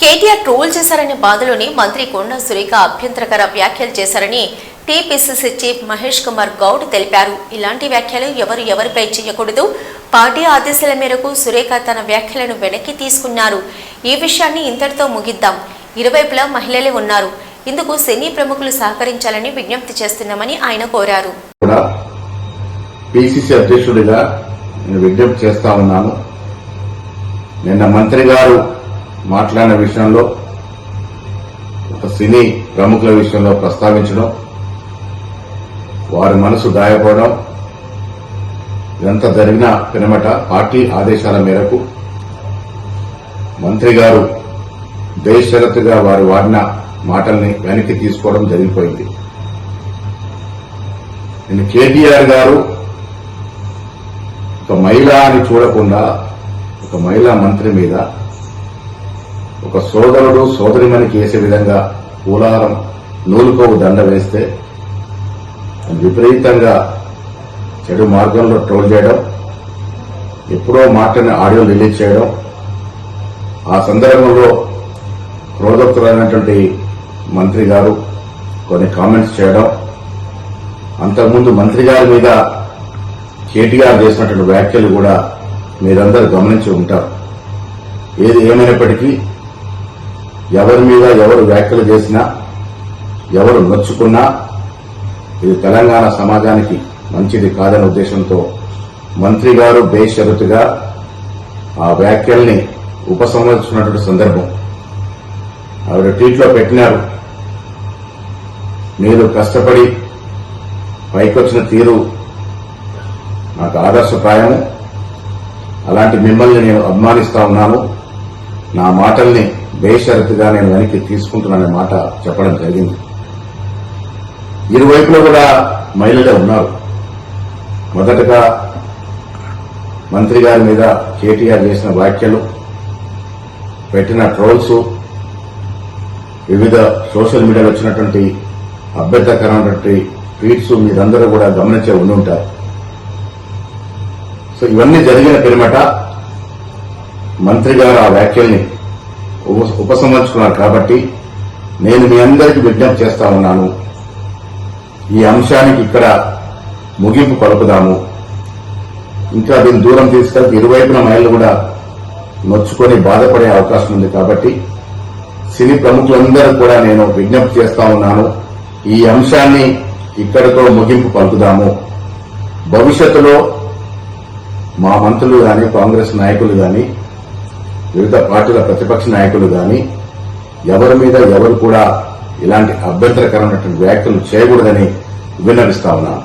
KTR troll చేశారనే బాధలోని మంత్రి కొండా సురేఖ అభ్యంతరకర వ్యాఖ్యలు చేశారని టీపీసీసీ చీఫ్ మహేష్ కుమార్ గౌడ్ తెలిపారు. ఇలాంటి వ్యాఖ్యలు ఎవరు ఎవరిపై చేయకూడదు. పార్టీ ఆదేశాల మేరకు సురేఖ తన వ్యాఖ్యలను వెనక్కి తీసుకున్నారు. ఈ విషయాన్ని ఇంతటితో ముగిద్దాం. ఇరువైపులా మహిళలే ఉన్నారు. ఇందుకు సినీ ప్రముఖులు సహకరించాలని విజ్ఞప్తి చేస్తున్నామని ఆయన కోరారు. పిసిసి అధ్యక్షుడిగా నేను విజ్ఞప్తి చేస్తా ఉన్నాను. నిన్న మంత్రి గారు మాట్లాడిన విషయంలో ఒక సినీ ప్రముఖుల విషయంలో ప్రస్తావించడం వారి మనసు గాయపడడం ఇదంతా జరిగిన పినమట పార్టీ ఆదేశాల మేరకు మంత్రి గారు బేషరతుగా వారు వాడిన మాటల్ని వెనక్కి తీసుకోవడం జరిగిపోయింది. నేను కేటీఆర్ గారు ఒక మహిళ అని చూడకుండా ఒక మహిళా మంత్రి మీద ఒక సోదరుడు సోదరిమణికి వేసే విధంగా పూలారం నూలుకోవు దండ వేస్తే విపరీతంగా చెడు మార్గంలో ట్రోల్ చేయడం ఎప్పుడో మాటని ఆడియో రిలీజ్ చేయడం ఆ సందర్భంలో క్రోధక్తులైనటువంటి మంత్రి గారు కొన్ని కామెంట్స్ చేయడం అంతకుముందు మంత్రి గారి మీద కేటీఆర్ చేసినటువంటి వ్యాఖ్యలు కూడా మీరందరూ గమనించి ఉంటారు. ఏది ఏమైనప్పటికీ ఎవరి మీద ఎవరు వ్యాఖ్యలు చేసినా ఎవరు నొచ్చుకున్నా ఇది తెలంగాణ సమాజానికి మంచిది కాదనే ఉద్దేశంతో మంత్రి గారు బేషరతుగా ఆ వ్యాఖ్యల్ని ఉపసంహరించినటువంటి సందర్భం. ఆవిడ ట్వీట్లో పెట్టినారు. మీరు కష్టపడి పైకొచ్చిన తీరు నాకు ఆదర్శప్రాయము. అలాంటి మిమ్మల్ని నేను అభిమానిస్తా ఉన్నాను. నా మాటల్ని బేషరతుగా నేను వెనక్కి తీసుకుంటున్నాననే మాట చెప్పడం జరిగింది. ఇరువైపులో కూడా మహిళలే ఉన్నారు. మొదటగా మంత్రి గారి మీద కేటీఆర్ చేసిన వ్యాఖ్యలు పెట్టిన ట్రోల్స్ వివిధ సోషల్ మీడియాలో వచ్చినటువంటి అభ్యర్థకరమైనటువంటి ట్వీట్స్ మీరందరూ కూడా గమనించే ఉండి ఉంటారు. సో ఇవన్నీ జరిగిన పిరమట మంత్రి గారు ఆ వ్యాఖ్యల్ని ఉపసంహరించుకున్నారు కాబట్టి నేను మీ అందరికీ విజ్ఞప్తి చేస్తా ఉన్నాను. ఈ అంశానికి ఇక్కడ ముగింపు పలుకుదాము. ఇంకా దీన్ని దూరం తీసుకెళ్తే ఇరువైపున మహిళలు కూడా నొచ్చుకొని బాధపడే అవకాశం ఉంది కాబట్టి సినీ ప్రముఖులందరూ కూడా నేను విజ్ఞప్తి చేస్తా ఉన్నాను. ఈ అంశాన్ని ఇక్కడితో ముగింపు పలుకుదాము. భవిష్యత్తులో మా మంత్రులు కానీ కాంగ్రెస్ నాయకులు కానీ వివిధ పార్టీల ప్రతిపక్ష నాయకులు గాని ఎవరి మీద ఎవరు కూడా ఇలాంటి అభ్యంతరకరమైనటువంటి వ్యాఖ్యలు చేయకూడదని విన్నవిస్తా ఉన్నాను